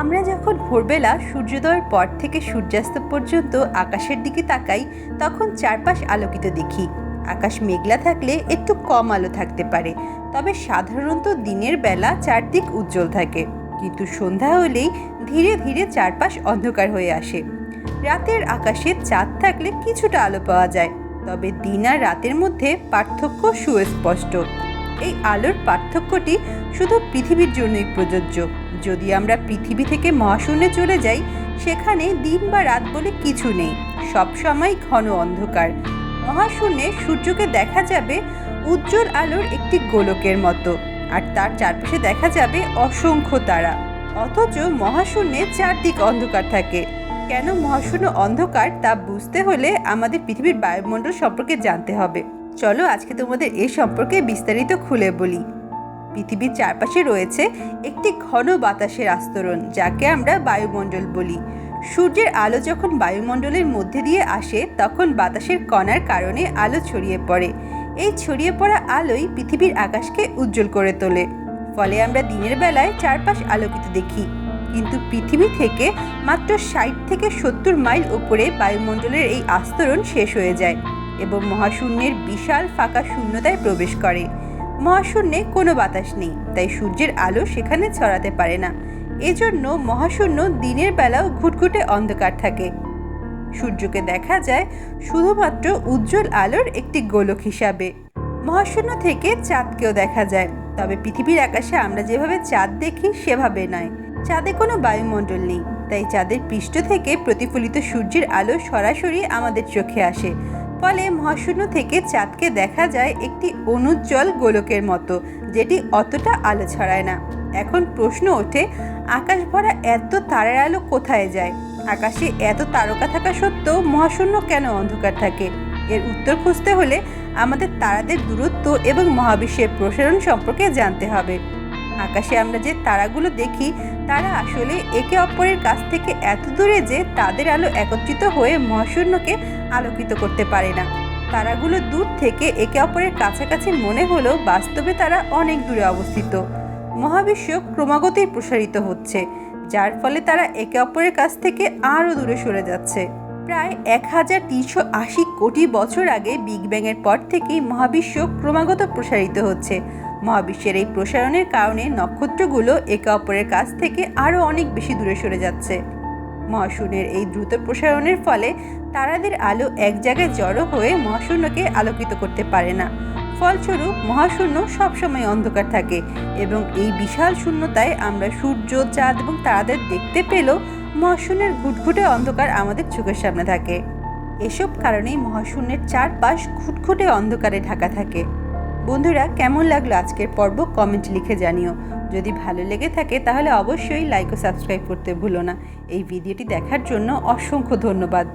আমরা যখন ভোরবেলা সূর্যোদয়ের পর থেকে সূর্যাস্ত পর্যন্ত আকাশের দিকে তাকাই, তখন চারপাশ আলোকিত দেখি। আকাশ মেঘলা থাকলে একটু কম আলো থাকতে পারে, তবে সাধারণত দিনের বেলা চারদিক উজ্জ্বল থাকে। কিন্তু সন্ধ্যা হলেই ধীরে ধীরে চারপাশ অন্ধকার হয়ে আসে। রাতের আকাশে চাঁদ থাকলে কিছুটা আলো পাওয়া যায়, তবে দিন আর রাতের মধ্যে পার্থক্য সুস্পষ্ট। এই আলোর পার্থক্যটি শুধু পৃথিবীর জন্যই প্রযোজ্য। যদি আমরা পৃথিবী থেকে মহাশূন্যে চলে যাই, সেখানে দিন বা রাত বলে কিছু নেই। সবসময় ঘন অন্ধকার। মহাশূন্যে সূর্যকে দেখা যাবে উজ্জ্বল আলোর একটি গোলকের মতো, আর তার চারপাশে দেখা যাবে অসংখ্য তারা। অথচ মহাশূন্যে চারদিক অন্ধকার থাকে। কেন মহাশূন্য অন্ধকার তা বুঝতে হলে আমাদের পৃথিবীর বায়ুমণ্ডল সম্পর্কে জানতে হবে। চলো আজকে তোমাদের এ সম্পর্কে বিস্তারিত খুলে বলি। পৃথিবীর চারপাশে রয়েছে একটি ঘন বাতাসের আস্তরণ, যাকে আমরা বায়ুমণ্ডল বলি। সূর্যের আলো যখন বায়ুমণ্ডলের মধ্যে দিয়ে আসে, তখন বাতাসের কণার কারণে আলো ছড়িয়ে পড়ে। এই ছড়িয়ে পড়া আলোই পৃথিবীর আকাশকে উজ্জ্বল করে তোলে। ফলে আমরা দিনের বেলায় চারপাশ আলোকিত দেখি। কিন্তু পৃথিবী থেকে মাত্র ষাট থেকে সত্তর মাইল উপরে বায়ুমণ্ডলের এই আস্তরণ শেষ হয়ে যায়। এবং মহাশূন্যের বিশাল ফাঁকা শূন্যতায় প্রবেশ করে। মহাশূন্যে কোনো বাতাস নেই, তাই সূর্যের আলো সেখানে ছড়াতে পারে না। এজন্য মহাশূন্য দিনের বেলাও ঘুটঘুটে অন্ধকার থাকে। সূর্যকে দেখা যায় শুধুমাত্র উজ্জ্বল আলোর একটি গোলক হিসাবে। মহাশূন্য থেকে চাঁদকেও দেখা যায়, তবে পৃথিবীর আকাশে আমরা যেভাবে চাঁদ দেখি সেভাবে নয়। চাঁদে কোনো বায়ুমণ্ডল নেই, তাই চাঁদের পৃষ্ঠ থেকে প্রতিফলিত সূর্যের আলো সরাসরি আমাদের চোখে আসে। ফলে মহাশূন্য থেকে চাঁদকে দেখা যায় একটি অনুজ্জ্বল গোলকের মতো, যেটি অতটা আলো ছড়ায় না। এখন প্রশ্ন ওঠে, আকাশ ভরা এত তারার আলো কোথায় যায়? আকাশে এত তারকা থাকা সত্ত্বেও মহাশূন্য কেন অন্ধকার থাকে? এর উত্তর খুঁজতে হলে আমাদের তারাদের দূরত্ব এবং মহাবিশ্বের প্রসারণ সম্পর্কে জানতে হবে। আকাশে আমরা যে তারাগুলো দেখি, তারা আসলে একে অপরের কাছ থেকে এত দূরে যে তাদের আলো একত্রিত হয়ে মহাশূন্যকে আলোকিত করতে পারে না। তারাগুলো দূর থেকে একে অপরের কাছাকাছি মনে হলেও বাস্তবে তারা অনেক দূরে অবস্থিত। মহাবিশ্ব ক্রমাগতই প্রসারিত হচ্ছে, যার ফলে তারা একে অপরের কাছ থেকে আরও দূরে সরে যাচ্ছে। প্রায় এক হাজার তিনশো আশি কোটি বছর আগে বিগ ব্যাংয়ের পর থেকেই মহাবিশ্ব ক্রমাগত প্রসারিত হচ্ছে। মহাবিশ্বের এই প্রসারণের কারণে নক্ষত্রগুলো একে অপরের কাছ থেকে আরও অনেক বেশি দূরে সরে যাচ্ছে। মহাশূন্যের এই দ্রুত প্রসারণের ফলে তারাদের আলো এক জায়গায় জড়ো হয়ে মহাশূন্যকে আলোকিত করতে পারে না। ফলস্বরূপ, মহাশূন্য সবসময় অন্ধকার থাকে এবং এই বিশাল শূন্যতায় আমরা সূর্য, চাঁদ এবং তারাদের দেখতে পেলেও মহাশূন্যের ঘুটঘুটে অন্ধকার আমাদের চোখের সামনে থাকে। এসব কারণেই মহাশূন্যের চারপাশ ঘুটঘুটে অন্ধকারে ঢাকা থাকে। বন্ধুরা, কেমন লাগল আজকের পর্ব? কমেন্ট লিখে জানিও। যদি ভালো লেগে থাকে, তাহলে অবশ্যই লাইক ও সাবস্ক্রাইব করতে ভুলো না। এই ভিডিওটি দেখার জন্য অসংখ্য ধন্যবাদ।